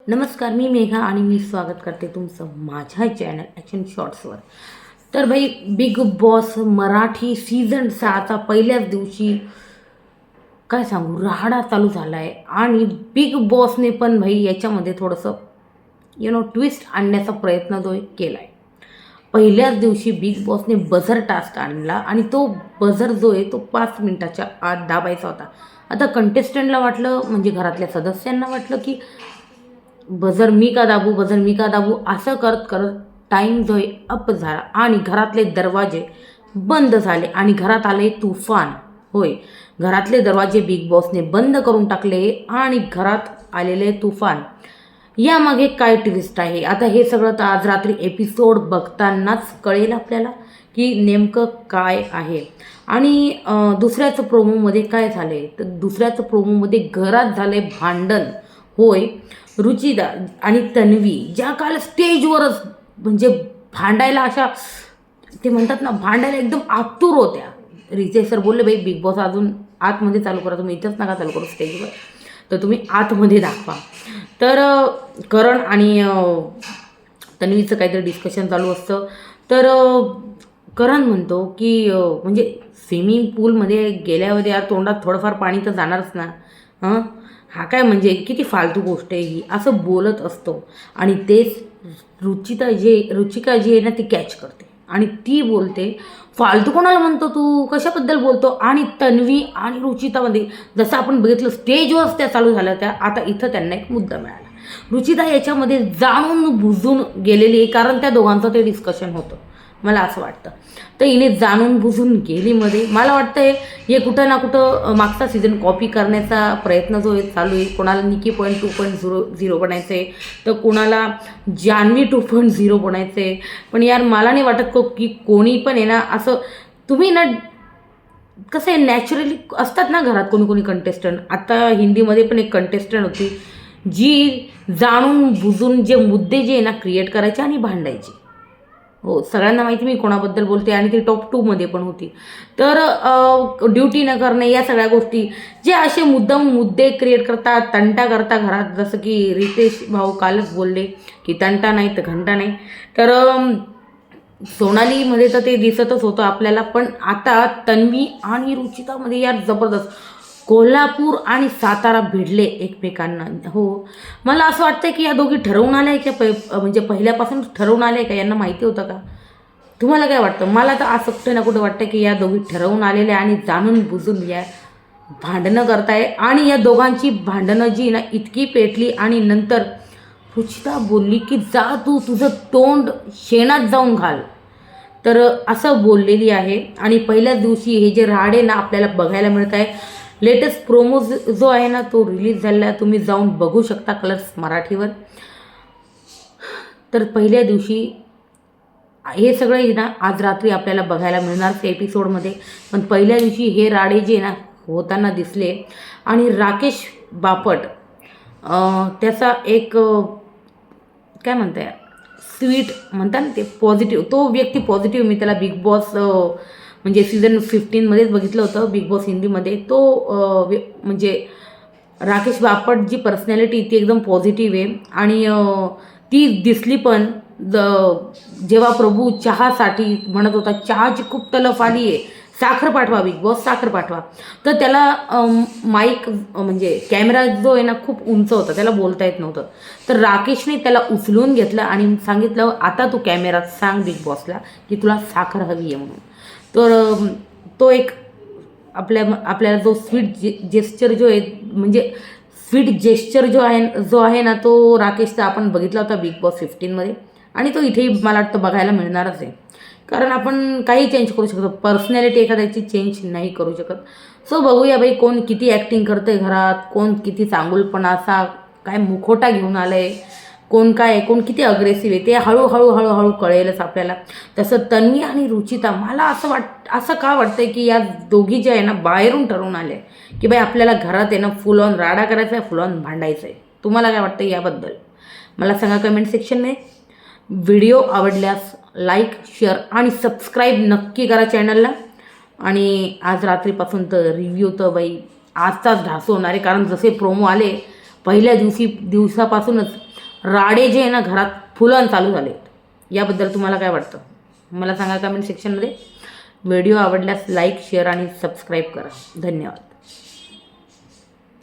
नमस्कार मी मेघा आणि मी स्वागत करते तुमचं माझ्या चॅनल ॲक्शन शॉर्ट्सवर तर भाई बिग बॉस मराठी सीझन सहाचा पहिल्याच दिवशी काय सांगू राहाडा चालू झाला आहे आणि बिग बॉसने पण भाई याच्यामध्ये थोडंसं यु नो ट्विस्ट आणण्याचा प्रयत्न जो केला आहे पहिल्याच दिवशी बिग बॉसने बझर टास्क आणला आणि तो बझर जो आहे तो पाच मिनटाच्या आत दाबायचा होता. आता कंटेस्टंटला वाटलं म्हणजे घरातल्या सदस्यांना वाटलं की बजर मी का दाबू बजर मी का दाबू असं करत करत टाईम जो आहे अप झाला. आणि घरातले दरवाजे बंद झाले. आणि घरात आले तुफान. होय. घरातले दरवाजे बिग बॉसने बंद करून टाकले आणि घरात आलेले तुफान. यामागे काय ट्विस्ट आहे? आता हे सगळं तर आज रात्री एपिसोड बघतानाच कळेल आपल्याला की नेमकं काय आहे. आणि दुसऱ्याचं प्रोमोमध्ये काय झालं आहे तर दुसऱ्याचं प्रोमोमध्ये घरात झालं आहे भांडण. होय रुचिदा आणि तन्वी ज्या काल स्टेजवरच म्हणजे भांडायला अशा ते म्हणतात ना भांडायला एकदम आतुर होत्या. रिचे सर बोलले बाई बिग बॉस अजून आतमध्ये चालू करा तुम्ही इथंच नका चालू करू स्टेजवर तर तुम्ही आतमध्ये दाखवा. तर करण आणि तन्वीचं काहीतरी डिस्कशन चालू असतं. तर करण म्हणतो की म्हणजे स्विमिंग पूलमध्ये गेल्यावर यार तोंडात थोडंफार पाणी तर जाणारच ना. हां? हा काय म्हणजे किती फालतू गोष्ट आहे ही? असं बोलत असतो. आणि तेच रुचिता जे रुचिका जी आहे ना ती कॅच करते. आणि ती बोलते फालतू कोणाला म्हणतो तू? कशाबद्दल बोलतो? आणि तन्वी आणि रुचितामध्ये जसं आपण बघितलं स्टेजवर त्या चालू झाल्या त्या. आता इथं त्यांना एक मुद्दा मिळाला. रुचिता याच्यामध्ये जाणून बुजून गेलेली आहे कारण त्या दोघांचं ते डिस्कशन होतं. मला असं वाटतं. तर हिने जाणून बुजून गेली मध्ये मला वाटतंय हे कुठं ना कुठं मागचा सीझन कॉपी करण्याचा प्रयत्न जो आहे चालू आहे. कोणाला Nikki point two point zero zero बनायचं आहे तर कोणाला जान्हवी टू पॉईंट झिरो बनायचं आहे पण यार मला नाही वाटत को की कोणी पण आहे ना असं तुम्ही ना कसं आहे नॅचरली असतात ना घरात कोणी कोणी कंटेस्टंट आता हिंदीमध्ये पण एक कंटेस्टंट होती जी जाणून बुजून जे मुद्दे जे आहे ना क्रिएट करायचे आणि भांडायचे. हो सगळ्यांना माहिती मी कोणाबद्दल बोलते आणि ती टॉप टूमध्ये पण होती. तर ड्युटी न करणे या सगळ्या गोष्टी जे असे मुद्दम मुद्दे क्रिएट करतात तंटा करता घरात. जसं की रितेश भाऊ कालच बोलले की तंटा नाही तर घंटा नाही. तर सोनालीमध्ये तर ते दिसतच होतं आपल्याला. पण आता तन्वी आणि रुचितामध्ये यार जबरदस्त. कोल्हापूर आणि सातारा भिडले एकमेकांना. हो. मला असं वाटतं की या दोघी ठरवून आल्या आहे का? पै म्हणजे पहिल्यापासून ठरवून आले आहे का? यांना माहिती होतं का? तुम्हाला काय वाटतं? मला तर असं कुठे ना कुठे वाटतं की या दोघी ठरवून आलेल्या आणि जाणून बुजून या भांडणं करताय आणि या दोघांची भांडणं जी ना इतकी पेटली आणि नंतर रुचिता बोलली की जा तू तुझं तोंड शेणात जाऊन घाल. तर असं बोललेली आहे. आणि पहिल्याच दिवशी हे जे राडे ना आपल्याला बघायला मिळत आहे लेटेस्ट प्रोमो जो आहे ना तो रिलीज झालेला आहे. तुम्ही जाऊन बघू शकता कलर्स मराठीवर. तर पहिल्या दिवशी हे सगळं आहे ना आज रात्री आपल्याला बघायला मिळणार एपिसोडमध्ये पण पहिल्या दिवशी हे राडे जे ना होताना दिसले. आणि राकेश बापट त्याचा एक काय म्हणताय? स्वीट म्हणता ना ते पॉझिटिव्ह तो व्यक्ती पॉझिटिव्ह मी त्याला बिग बॉस म्हणजे सीझन फिफ्टीनमध्येच बघितलं होतं बिग बॉस हिंदीमध्ये तो म्हणजे राकेश बापट जी पर्सनॅलिटी ती एकदम पॉझिटिव्ह आहे. आणि ती दिसली पण द जेव्हा प्रभू चहासाठी म्हणत होता चहाची खूप तलफ आली आहे. साखर पाठवा बिग बॉस साखर पाठवा. तर त्याला माईक म्हणजे कॅमेरा जो आहे ना खूप उंच होता. त्याला बोलता येत नव्हतं. तर राकेशने त्याला उचलून घेतलं आणि सांगितलं आता तू कॅमेरात सांग बिग बॉसला की तुला साखर हवी आहे म्हणून. तर तो एक आपल्या आपल्याला जो स्वीट जे जेस्चर जो आहे म्हणजे स्वीट जेस्चर जो आहे जो आहे ना तो राकेशचा आपण बघितला होता बिग बॉस फिफ्टीनमध्ये आणि तो इथेही मला वाटतं बघायला मिळणारच आहे. कारण आपण काही चेंज करू शकतो. पर्सनॅलिटी एखाद्याची चेंज नाही करू शकत. सो बघूया बाई कोण किती ॲक्टिंग करतंय घरात कोण किती चांगुलपणा असा काय मुखोटा घेऊन आलं आहे कोण काय आहे कोण किती अग्रेसिव्ह आहे ते हळूहळू हळूहळू कळेलच आपल्याला. तसं तन्वी आणि रुचिता मला असं वाट असं का वाटतंय की या दोघी ज्या आहे ना बाहेरून ठरवून आले की बाई आपल्याला घरात आहे ना फुल ऑन राडा करायचा आहे फुल ऑन भांडायचं आहे. तुम्हाला काय वाटतं याबद्दल? मला सांगा कमेंट सेक्शनमध्ये व्हिडिओ आवडल्यास लाईक शेअर आणि सबस्क्राईब नक्की करा चॅनलला आणि आज रात्रीपासून तर रिव्ह्यू तर बाई आजचाच ढास होणार आहे कारण जसे प्रोमो आले पहिल्या दिवशी दिवसापासूनच राडे जे आहे ना घरात फुलं चालू झाले. याबद्दल तुम्हाला काय वाटतं? मला सांगा कमेंट सेक्शनमध्ये व्हिडिओ आवडल्यास लाईक शेअर आणि सबस्क्राईब करा. धन्यवाद.